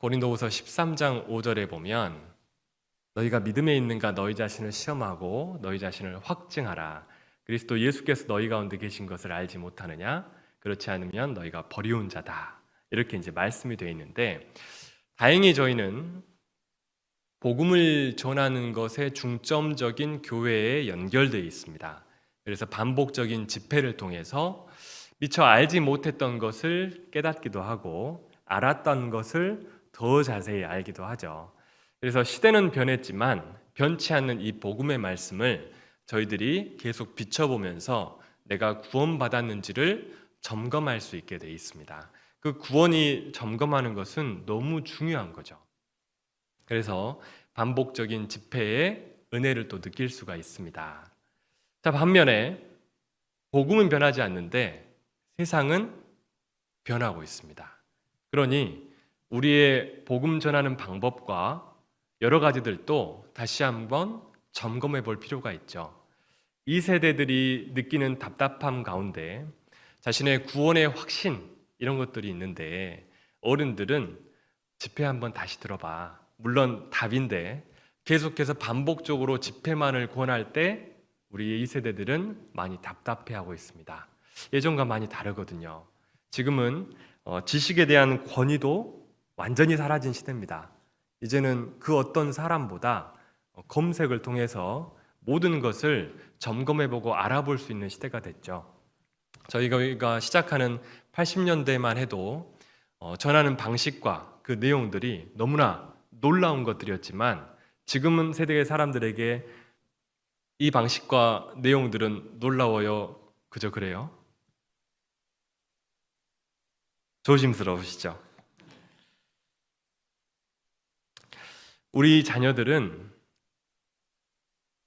고린도후서 13장 5절에 보면 너희가 믿음에 있는가 너희 자신을 시험하고 너희 자신을 확증하라. 그리스도 예수께서 너희 가운데 계신 것을 알지 못하느냐? 그렇지 않으면 너희가 버리운 자다. 이렇게 이제 말씀이 되어 있는데 다행히 저희는 복음을 전하는 것에 중점적인 교회에 연결되어 있습니다. 그래서 반복적인 집회를 통해서 미처 알지 못했던 것을 깨닫기도 하고 알았던 것을 더 자세히 알기도 하죠. 그래서 시대는 변했지만 변치 않는 이 복음의 말씀을 저희들이 계속 비춰보면서 내가 구원받았는지를 점검할 수 있게 돼 있습니다. 그 구원이 점검하는 것은 너무 중요한 거죠. 그래서 반복적인 집회의 은혜를 또 느낄 수가 있습니다. 자, 반면에 복음은 변하지 않는데 세상은 변하고 있습니다. 그러니 우리의 복음 전하는 방법과 여러 가지들도 다시 한번 점검해 볼 필요가 있죠. 이 세대들이 느끼는 답답함 가운데 자신의 구원의 확신 이런 것들이 있는데 어른들은 집회 한번 다시 들어봐. 물론 답인데 계속해서 반복적으로 집회만을 권할 때 우리 이 세대들은 많이 답답해하고 있습니다. 예전과 많이 다르거든요. 지금은 어, 지식에 대한 권위도 완전히 사라진 시대입니다. 이제는 그 어떤 사람보다 어, 검색을 통해서 모든 것을 점검해보고 알아볼 수 있는 시대가 됐죠. 저희가 시작하는 80년대만 해도 어, 전하는 방식과 그 내용들이 너무나 놀라운 것들이었지만 지금은 세대의 사람들에게 이 방식과 내용들은 놀라워요. 그저 그래요? 조심스러우시죠? 우리 자녀들은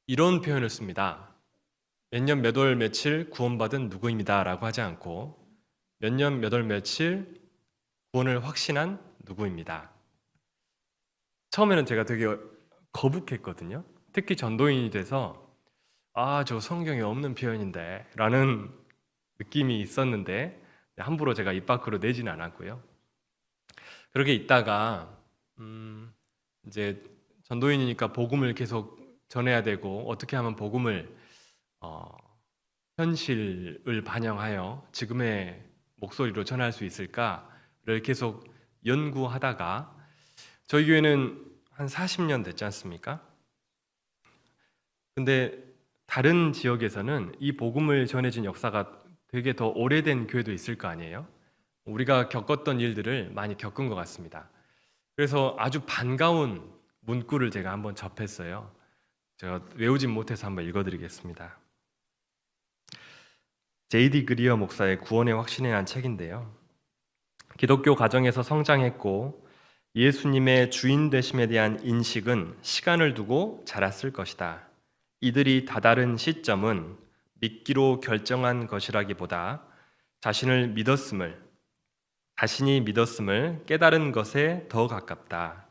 이런 표현을 씁니다. 몇 년 몇 월 며칠 구원받은 누구입니다라고 하지 않고 몇 년 몇 월 며칠 구원을 확신한 누구입니다. 처음에는 제가 되게 거북했거든요. 특히 전도인이 돼서 아, 저 성경에 없는 표현인데 라는 느낌이 있었는데 함부로 제가 입 밖으로 내지는 않았고요. 그렇게 있다가 음, 이제 전도인이니까 복음을 계속 전해야 되고 어떻게 하면 복음을 어, 현실을 반영하여 지금의 목소리로 전할 수 있을까를 계속 연구하다가 저희 교회는 한 40년 됐지 않습니까? 근데 다른 지역에서는 이 복음을 전해진 역사가 되게 더 오래된 교회도 있을 거 아니에요? 우리가 겪었던 일들을 많이 겪은 것 같습니다. 그래서 아주 반가운 문구를 제가 한번 접했어요. 제가 외우진 못해서 한번 읽어드리겠습니다. 제이디 그리어 목사의 구원의 확신에 한 책인데요. 기독교 가정에서 성장했고 예수님의 주인 되심에 대한 인식은 시간을 두고 자랐을 것이다. 이들이 다다른 시점은 믿기로 결정한 것이라기보다 자신을 믿었음을 자신이 믿었음을 깨달은 것에 더 가깝다.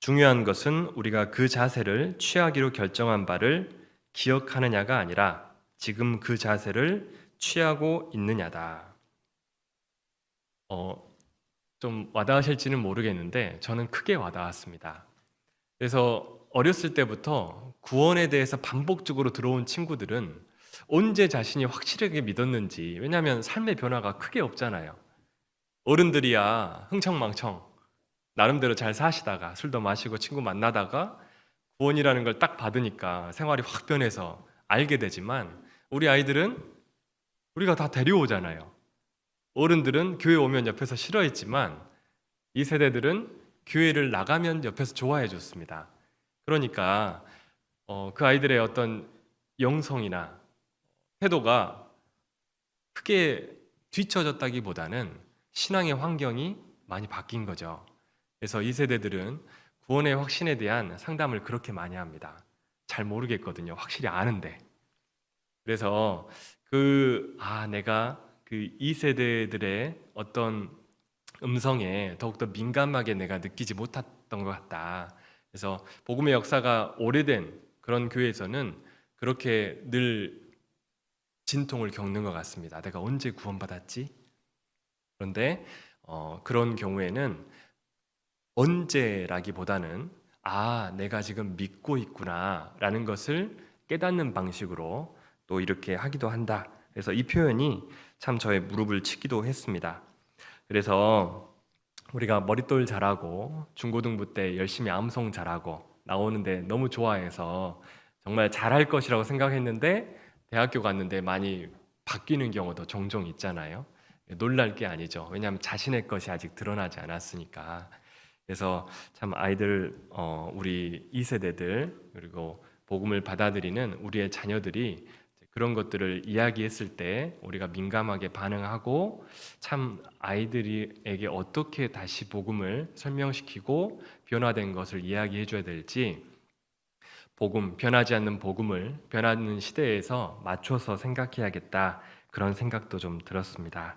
중요한 것은 우리가 그 자세를 취하기로 결정한 바를 기억하느냐가 아니라 지금 그 자세를 취하고 있느냐다. 어, 좀 와닿으실지는 모르겠는데 저는 크게 와닿았습니다. 그래서 어렸을 때부터 구원에 대해서 반복적으로 들어온 친구들은 언제 자신이 확실하게 믿었는지 왜냐하면 삶의 변화가 크게 없잖아요. 어른들이야 흥청망청 나름대로 잘 사시다가 술도 마시고 친구 만나다가 구원이라는 걸 딱 받으니까 생활이 확 변해서 알게 되지만 우리 아이들은 우리가 다 데려오잖아요. 어른들은 교회 오면 옆에서 싫어했지만 이 세대들은 교회를 나가면 옆에서 좋아해 줬습니다. 그러니까 어, 그 아이들의 어떤 영성이나 태도가 크게 뒤처졌다기보다는 신앙의 환경이 많이 바뀐 거죠. 그래서 이 세대들은 구원의 확신에 대한 상담을 그렇게 많이 합니다. 잘 모르겠거든요. 확실히 아는데. 그래서 그, 아, 내가 그 이 세대들의 어떤 음성에 더욱더 민감하게 내가 느끼지 못했던 것 같다. 그래서 복음의 역사가 오래된 그런 교회에서는 그렇게 늘 진통을 겪는 것 같습니다. 내가 언제 구원받았지? 그런데 어, 그런 경우에는 언제라기보다는 아, 내가 지금 믿고 있구나라는 것을 깨닫는 방식으로 또 이렇게 하기도 한다. 그래서 이 표현이 참 저의 무릎을 치기도 했습니다. 그래서 우리가 머릿돌 잘하고 중고등부 때 열심히 암송 잘하고 나오는데 너무 좋아해서 정말 잘할 것이라고 생각했는데 대학교 갔는데 많이 바뀌는 경우도 종종 있잖아요. 놀랄 게 아니죠. 왜냐하면 자신의 것이 아직 드러나지 않았으니까. 그래서 참 아이들 어, 우리 2세대들 그리고 복음을 받아들이는 우리의 자녀들이 그런 것들을 이야기했을 때 우리가 민감하게 반응하고 참 아이들에게 어떻게 다시 복음을 설명시키고 변화된 것을 이야기해 줘야 될지 복음 변하지 않는 복음을 변하는 시대에서 맞춰서 생각해야겠다 그런 생각도 좀 들었습니다.